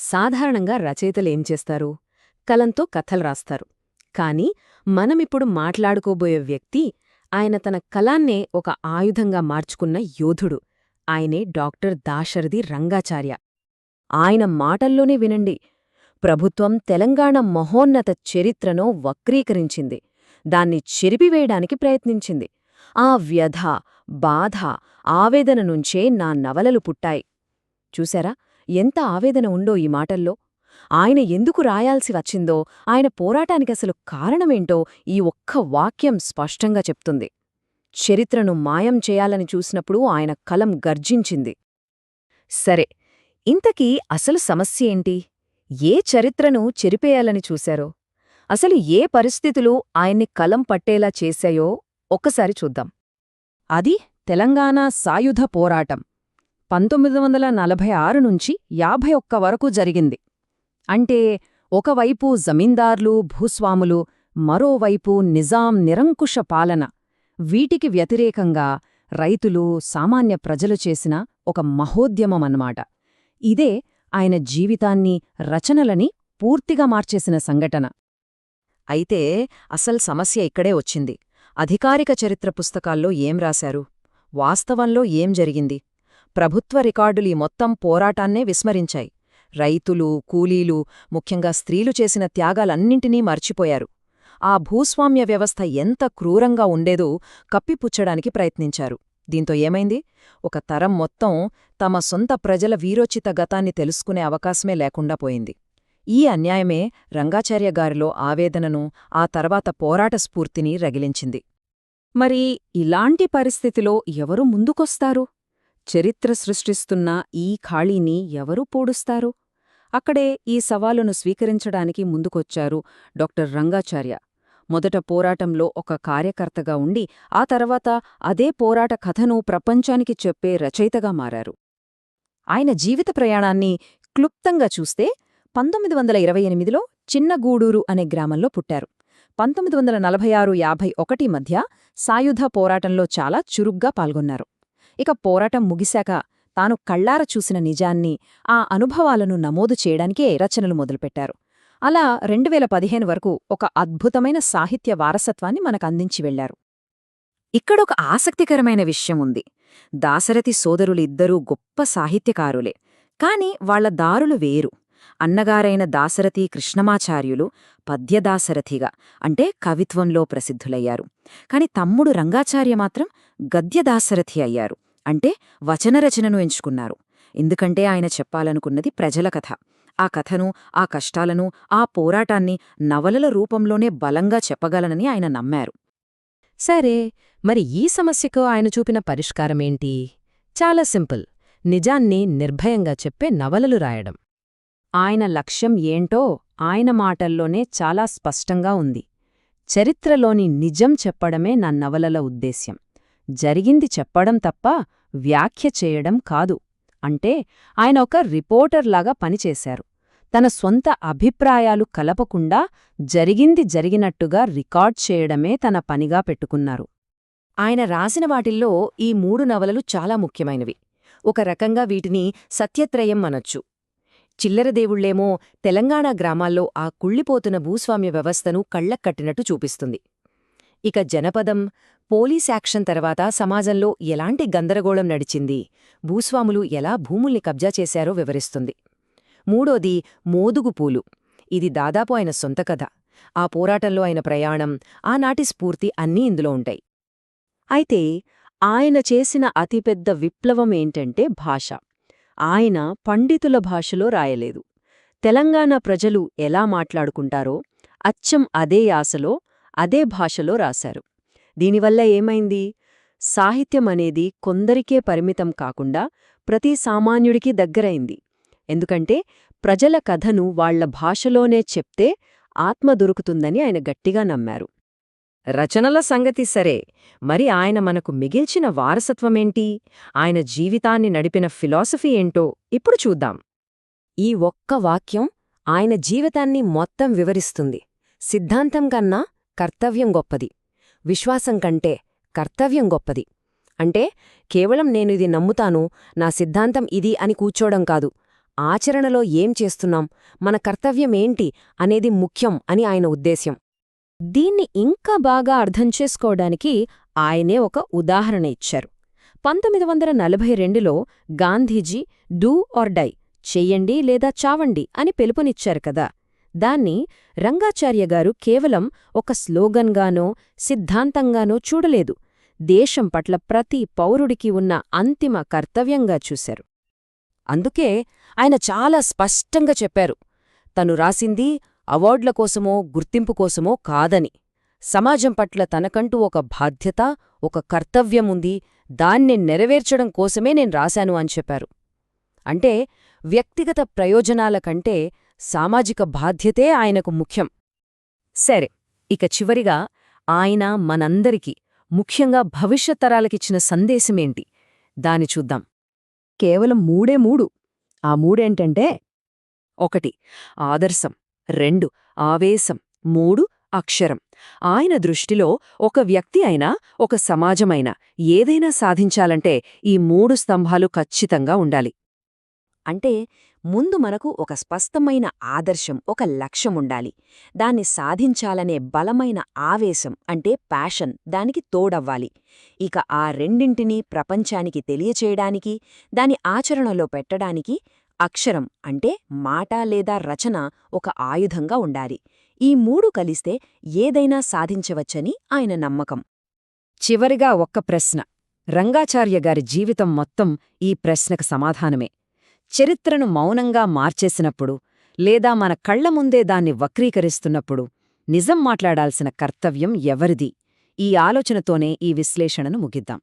సాధారణంగా రచయితలేం చేస్తారు? కలంతో కథలు రాస్తారు. కాని మనమిప్పుడు మాట్లాడుకోబోయే వ్యక్తి ఆయన తన కలాన్నే ఒక ఆయుధంగా మార్చుకున్న యోధుడు. ఆయనే డాక్టర్ దాశరథి రంగాచార్య. ఆయన మాటల్లోనే వినండి. ప్రభుత్వం తెలంగాణ మహోన్నత చరిత్రను వక్రీకరించింది. దాన్ని చెరిపివేయడానికి ప్రయత్నించింది. ఆ వ్యధ బాధ ఆవేదన నుంచే నా నవలలు పుట్టాయి. చూశారా? ఎంత ఆవేదన ఉందో ఈ మాటల్లో. ఆయన ఎందుకు రాయాల్సి వచ్చిందో ఆయన పోరాటానికసలు కారణమేంటో ఈ ఒక్క వాక్యం స్పష్టంగా చెప్తుంది. చరిత్రను మాయం చేయాలని చూసినప్పుడు ఆయన కలం గర్జించింది. సరే ఇంతకీ అసలు సమస్య ఏంటి? ఏ చరిత్రను చెరిపేయాలని చూశారో? అసలు ఏ పరిస్థితులు ఆయన్ని కలం పట్టేలా చేశాయో ఒక్కసారి చూద్దాం. అది తెలంగాణ సాయుధ పోరాటం. పంతొమ్మిది వందల నలభై ఆరు నుంచి యాభై ఒక్క వరకు జరిగింది. అంటే ఒకవైపు జమీందార్లు భూస్వాములు మరోవైపు నిజాం నిరంకుశ పాలన. వీటికి వ్యతిరేకంగా రైతులు సామాన్య ప్రజలు చేసిన ఒక మహోద్యమమన్నమాట. ఇదే ఆయన జీవితాన్ని రచనలని పూర్తిగా మార్చేసిన సంఘటన. అయితే అసలు సమస్య ఇక్కడే వచ్చింది. అధికారిక చరిత్ర పుస్తకాల్లో ఏం రాశారు? వాస్తవంలో ఏం జరిగింది? ప్రభుత్వ రికార్డులు ఈ మొత్తం పోరాటాన్నే విస్మరించాయి. రైతులు కూలీలు ముఖ్యంగా స్త్రీలు చేసిన త్యాగాలన్నింటినీ మర్చిపోయారు. ఆ భూస్వామ్య వ్యవస్థ ఎంత క్రూరంగా ఉండేదో కప్పిపుచ్చడానికి ప్రయత్నించారు. దీంతో ఏమైంది? ఒక తరం మొత్తం తమ సొంత ప్రజల వీరోచిత గతాన్ని తెలుసుకునే అవకాశమే లేకుండా పోయింది. ఈ అన్యాయమే రంగాచార్య గారిలో ఆవేదనను ఆ తర్వాత పోరాట స్ఫూర్తిని రగిలించింది. మరి ఇలాంటి పరిస్థితిలో ఎవరు ముందుకొస్తారు? చరిత్ర సృష్టిస్తున్న ఈ ఖాళీని ఎవరు పూడుస్తారు? అక్కడే ఈ సవాలును స్వీకరించడానికి ముందుకొచ్చారు డాక్టర్ రంగాచార్య. మొదట పోరాటంలో ఒక కార్యకర్తగా ఉండి ఆ తర్వాత అదే పోరాట కథను ప్రపంచానికి చెప్పే రచయితగా మారారు. ఆయన జీవిత ప్రయాణాన్ని క్లుప్తంగా చూస్తే పంతొమ్మిది వందల ఇరవై ఎనిమిదిలో చిన్నగూడూరు అనే గ్రామంలో పుట్టారు. పంతొమ్మిది వందల నలభై ఆరు యాభై ఒకటి మధ్య సాయుధ పోరాటంలో చాలా చురుగ్గా పాల్గొన్నారు. ఇక పోరాటం ముగిశాక తాను కళ్ళార చూసిన నిజాన్ని ఆ అనుభవాలను నమోదు చేయడానికే రచనలు మొదలుపెట్టారు. అలా రెండువేల పదిహేను వరకు ఒక అద్భుతమైన సాహిత్య వారసత్వాన్ని మనకందించి వెళ్ళారు. ఇక్కడొక ఆసక్తికరమైన విషయం ఉంది. దాశరథి సోదరులిద్దరూ గొప్ప సాహిత్యకారులే కాని వాళ్ళ దారులు వేరు. అన్నగారైన దాశరథి కృష్ణమాచార్యులు పద్యదాశరథిగా అంటే కవిత్వంలో ప్రసిద్ధులయ్యారు. కాని తమ్ముడు రంగాచార్య మాత్రం గద్యదాశరథి అయ్యారు. అంటే వచనరచనను ఎంచుకున్నారు. ఎందుకంటే ఆయన చెప్పాలనుకున్నది ప్రజల కథ. ఆ కథను ఆ కష్టాలను ఆ పోరాటాన్ని నవలల రూపంలోనే బలంగా చెప్పగలనని ఆయన నమ్మారు. సరే మరి ఈ సమస్యకు ఆయన చూపిన పరిష్కారమేంటి? చాలా సింపుల్. నిజాన్ని నిర్భయంగా చెప్పే నవలలు రాయడం. ఆయన లక్ష్యం ఏంటో ఆయన మాటల్లోనే చాలా స్పష్టంగా ఉంది. చరిత్రలోని నిజం చెప్పడమే నా నవలల ఉద్దేశ్యం. జరిగింది చెప్పడం తప్ప వ్యాఖ్య చేయడం కాదు. అంటే ఆయన ఒక రిపోర్టర్లాగా పనిచేశారు. తన సొంత అభిప్రాయాలు కలపకుండా జరిగింది జరిగినట్టుగా రికార్డ్ చేయడమే తన పనిగా పెట్టుకున్నారు. ఆయన రాసిన వాటిల్లో ఈ మూడు నవలలు చాలా ముఖ్యమైనవి. ఒక రకంగా వీటిని సత్యత్రయం అనొచ్చు. చిల్లరదేవుళ్ళేమో తెలంగాణ గ్రామాల్లో ఆ కుళ్ళిపోతున్న భూస్వామ్య వ్యవస్థను కళ్ళక్కట్టినట్టు చూపిస్తుంది. ఇక జనపదం పోలీస్ యాక్షన్ తర్వాత సమాజంలో ఎలాంటి గందరగోళం నడిచింది? భూస్వాములు ఎలా భూముల్ని కబ్జా చేశారో వివరిస్తుంది. మూడోది మోదుగుపూలు ఇది దాదాపు ఆయన సొంత కథ. ఆ పోరాటంలో ఆయన ప్రయాణం ఆనాటి స్ఫూర్తి అన్నీ ఇందులో ఉంటాయి. అయితే ఆయన చేసిన అతిపెద్ద విప్లవం ఏంటంటే భాష. ఆయన పండితుల భాషలో రాయలేదు. తెలంగాణ ప్రజలు ఎలా మాట్లాడుకుంటారో అచ్చం అదే యాసలో అదే భాషలో రాశారు. దీనివల్ల ఏమైంది? సాహిత్యమనేది కొందరికే పరిమితం కాకుండా ప్రతి సామాన్యుడికి దగ్గరైంది. ఎందుకంటే ప్రజల కథను వాళ్ళ భాషలోనే చెప్తే ఆత్మ దొరుకుతుందని ఆయన గట్టిగా నమ్మారు. రచనల సంగతి సరే మరి ఆయన మనకు మిగిల్చిన వారసత్వమేంటి? ఆయన జీవితాన్ని నడిపిన ఫిలాసఫీ ఏంటో ఇప్పుడు చూద్దాం. ఈ ఒక్క వాక్యం ఆయన జీవితాన్ని మొత్తం వివరిస్తుంది. సిద్ధాంతం కన్నా కర్తవ్యం గొప్పది. విశ్వాసం కంటే కర్తవ్యం గొప్పది. అంటే కేవలం నేను ఇది నమ్ముతాను నా సిద్ధాంతం ఇది అని కూర్చోడం కాదు. ఆచరణలో ఏం చేస్తున్నాం మన కర్తవ్యమేంటి అనేది ముఖ్యం అని ఆయన ఉద్దేశ్యం. దీన్ని ఇంకా బాగా అర్థం చేసుకోవడానికి ఆయనే ఒక ఉదాహరణ ఇచ్చారు. పంతొమ్మిది వందల నలభై రెండులో గాంధీజీ డూ ఆర్ డై చెయ్యండి లేదా చావండి అని పిలుపునిచ్చారు కదా. దాన్ని రంగాచార్య గారు కేవలం ఒక స్లోగన్గానో సిద్ధాంతంగానో చూడలేదు. దేశం పట్ల ప్రతి పౌరుడికి ఉన్న అంతిమ కర్తవ్యంగా చూశారు. అందుకే ఆయన చాలా స్పష్టంగా చెప్పారు. తను రాసింది అవార్డుల కోసమో గుర్తింపు కోసమో కాదని. సమాజం పట్ల తనకంటూ ఒక బాధ్యత ఒక కర్తవ్యముంది దాన్ని నెరవేర్చడం కోసమే నేను రాశాను అని చెప్పారు. అంటే వ్యక్తిగత ప్రయోజనాల కంటే సామాజిక బాధ్యతే ఆయనకు ముఖ్యం. సరే ఇక చివరిగా ఆయన మనందరికీ ముఖ్యంగా భవిష్యత్ తరాలకిచ్చిన సందేశమేంటి? దాని చూద్దాం. కేవలం మూడే మూడు. ఆ మూడేంటంటే ఒకటి ఆదర్శం రెండు ఆవేశం మూడు అక్షరం. ఆయన దృష్టిలో ఒక వ్యక్తి అయినా ఒక సమాజమైనా ఏదైనా సాధించాలంటే ఈ మూడు స్తంభాలు ఖచ్చితంగా ఉండాలి. అంటే ముందు మనకు ఒక స్పష్టమైన ఆదర్శం ఒక లక్ష్యముండాలి. దాన్ని సాధించాలనే బలమైన ఆవేశం అంటే ప్యాషన్ దానికి తోడవ్వాలి. ఇక ఆ రెండింటినీ ప్రపంచానికి తెలియచేయడానికి దాని ఆచరణలో పెట్టడానికి అక్షరం అంటే మాట లేదా రచన ఒక ఆయుధంగా ఉండాలి. ఈ మూడు కలిస్తే ఏదైనా సాధించవచ్చని ఆయన నమ్మకం. చివరిగా ఒక్క ప్రశ్న. రంగాచార్య గారి జీవితం మొత్తం ఈ ప్రశ్నకు సమాధానమే. చరిత్రను మౌనంగా మార్చేసినప్పుడు లేదా మన కళ్ళ ముందే దాన్ని వక్రీకరిస్తున్నప్పుడు నిజం మాట్లాడాల్సిన కర్తవ్యం ఎవరిది? ఈ ఆలోచనతోనే ఈ విశ్లేషణను ముగిద్దాం.